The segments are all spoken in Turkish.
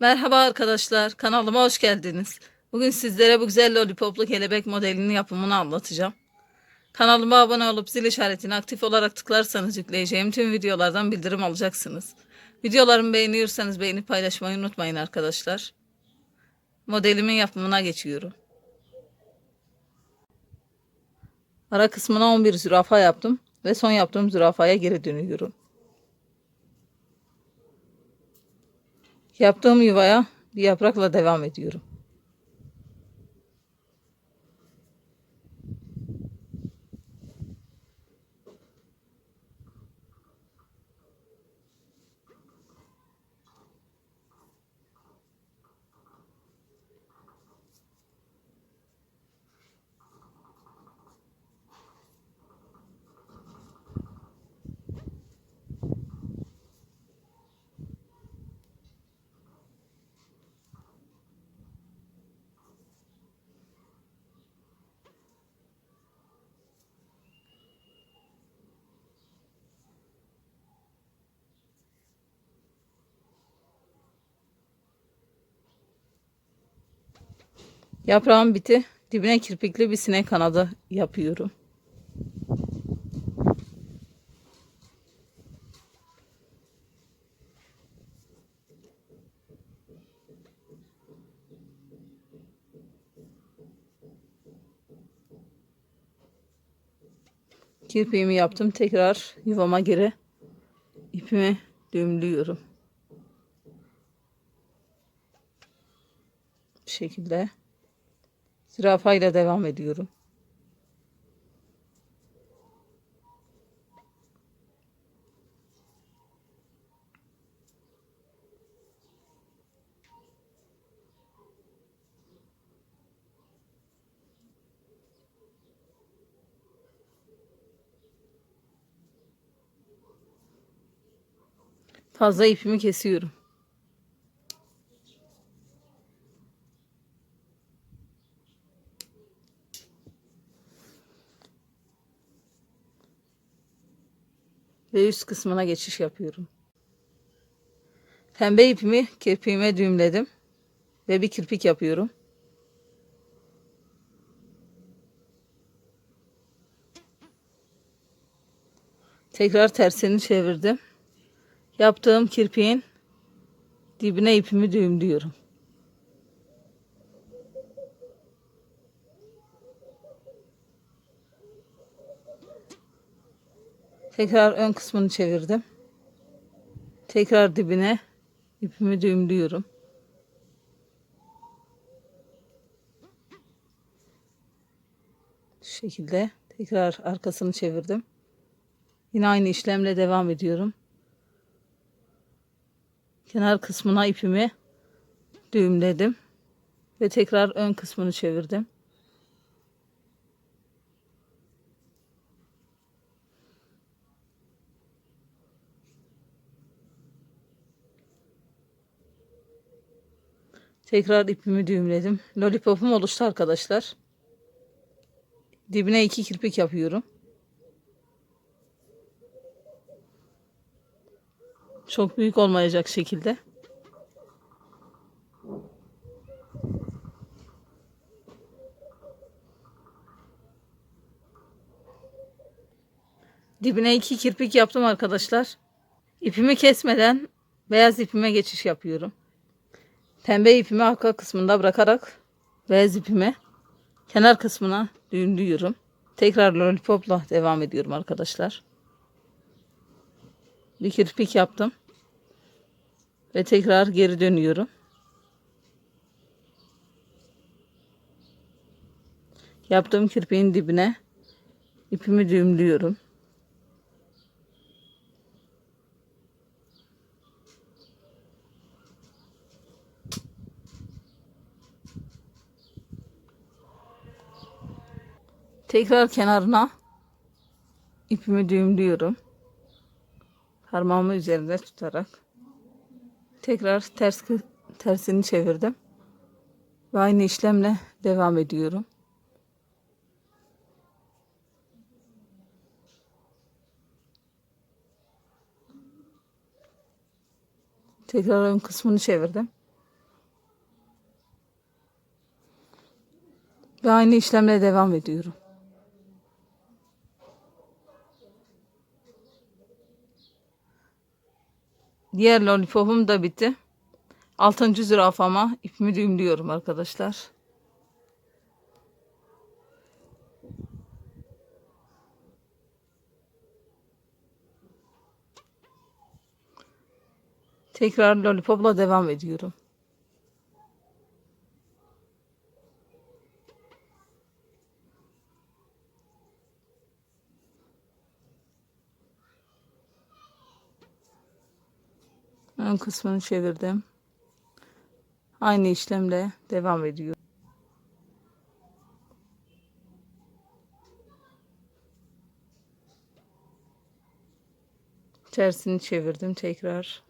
Merhaba arkadaşlar, kanalıma hoş geldiniz. Bugün sizlere bu güzel lollipoplu kelebek modelinin yapımını anlatacağım. Kanalıma abone olup zil işaretini aktif olarak tıklarsanız yükleyeceğim tüm videolardan bildirim alacaksınız. Videolarımı beğeniyorsanız beğenip paylaşmayı unutmayın arkadaşlar. Modelimin yapımına geçiyorum. Ara kısmına 11 zürafa yaptım ve son yaptığım zürafaya geri dönüyorum. Yaptığım yuvaya bir yaprakla devam ediyorum. Yaprağın biti dibine kirpikli bir sinek kanadı yapıyorum. Kirpiğimi yaptım. Tekrar yuvama geri ipimi düğümlüyorum. Bu şekilde. Zürafayla devam ediyorum. Fazla ipimi kesiyorum. Ve üst kısmına geçiş yapıyorum. Pembe ipimi kirpiğime düğümledim. Ve bir kirpik yapıyorum. Tekrar tersini çevirdim. Yaptığım kirpiğin dibine ipimi düğümlüyorum. Tekrar ön kısmını çevirdim. Tekrar dibine ipimi düğümlüyorum. Şu şekilde tekrar arkasını çevirdim. Yine aynı işlemle devam ediyorum. Kenar kısmına ipimi düğümledim ve tekrar ön kısmını çevirdim. Tekrar ipimi düğümledim. Lollipopum oluştu arkadaşlar. Dibine iki kirpik yapıyorum. Çok büyük olmayacak şekilde. Dibine iki kirpik yaptım arkadaşlar. İpimi kesmeden beyaz ipime geçiş yapıyorum. Pembe ipimi arka kısmında bırakarak beyaz ipimi kenar kısmına düğümlüyorum. Tekrar lollipopla devam ediyorum arkadaşlar. Bir kirpik yaptım. Ve tekrar geri dönüyorum. Yaptığım kirpiğin dibine ipimi düğümlüyorum. Tekrar kenarına ipimi düğümlüyorum. Parmağımı üzerinde tutarak. Tekrar ters tersini çevirdim. Ve aynı işlemle devam ediyorum. Tekrar ön kısmını çevirdim. Ve aynı işlemle devam ediyorum. Diğer lollipopum da bitti. Altıncı zürafama ipimi düğümlüyorum arkadaşlar. Tekrar lollipopla devam ediyorum. Ön kısmını çevirdim. Aynı işlemle devam ediyor. Tersini çevirdim tekrar.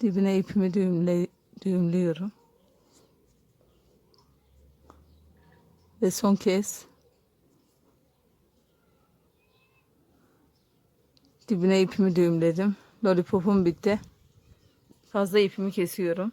Dibine ipimi düğümle, düğümlüyorum. Ve son kez dibine ipimi düğümledim. Lollipopum bitti. Fazla ipimi kesiyorum.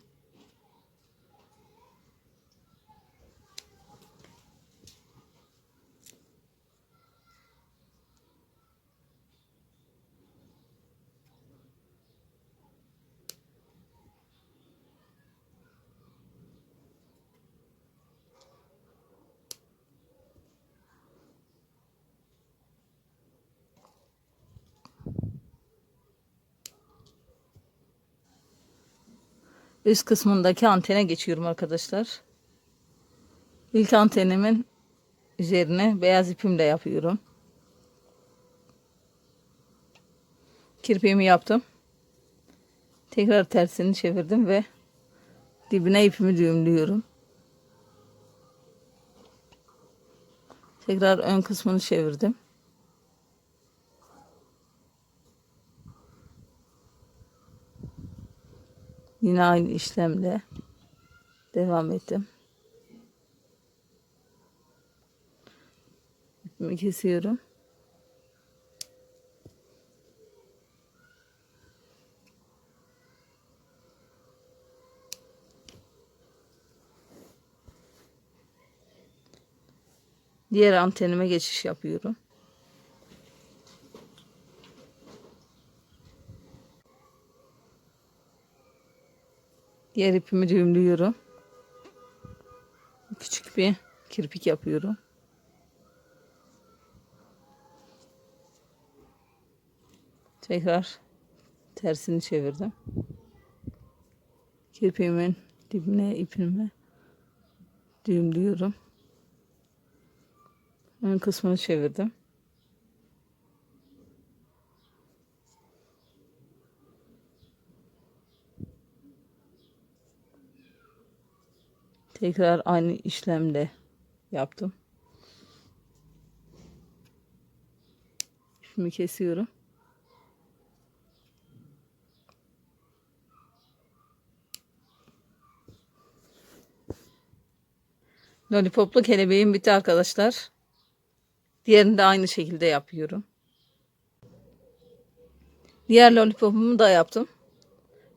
Üst kısmındaki antene geçiyorum arkadaşlar. İlk antenimin üzerine beyaz ipimle yapıyorum. Kirpiğimi yaptım. Tekrar tersini çevirdim ve dibine ipimi düğümlüyorum. Tekrar ön kısmını çevirdim. Yine aynı işlemle devam ettim. İpimi kesiyorum. Diğer antenime geçiş yapıyorum. Diğer ipimi düğümlüyorum. Küçük bir kirpik yapıyorum. Tekrar tersini çevirdim. Kirpiğimin dibine ipimi düğümlüyorum. Ön kısmını çevirdim. Tekrar aynı işlemle yaptım. İpimi kesiyorum. Lollipoplu kelebeğim bitti arkadaşlar. Diğerini de aynı şekilde yapıyorum. Diğer lollipopumu da yaptım.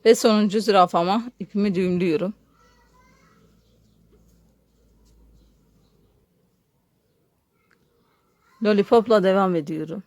Ve sonuncu zürafama ipimi düğümlüyorum. Lollipopla devam ediyorum.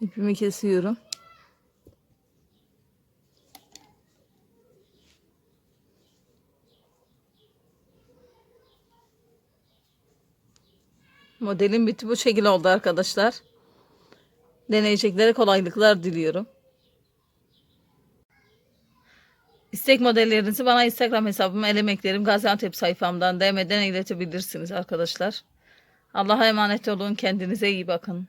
İpimi kesiyorum. Modelim bitti bu şekilde oldu arkadaşlar. Deneyeceklere kolaylıklar diliyorum. İstek modellerinizi bana Instagram hesabım Elemeklerim Gaziantep sayfamdan DM'den iletebilirsiniz arkadaşlar. Allah'a emanet olun. Kendinize iyi bakın.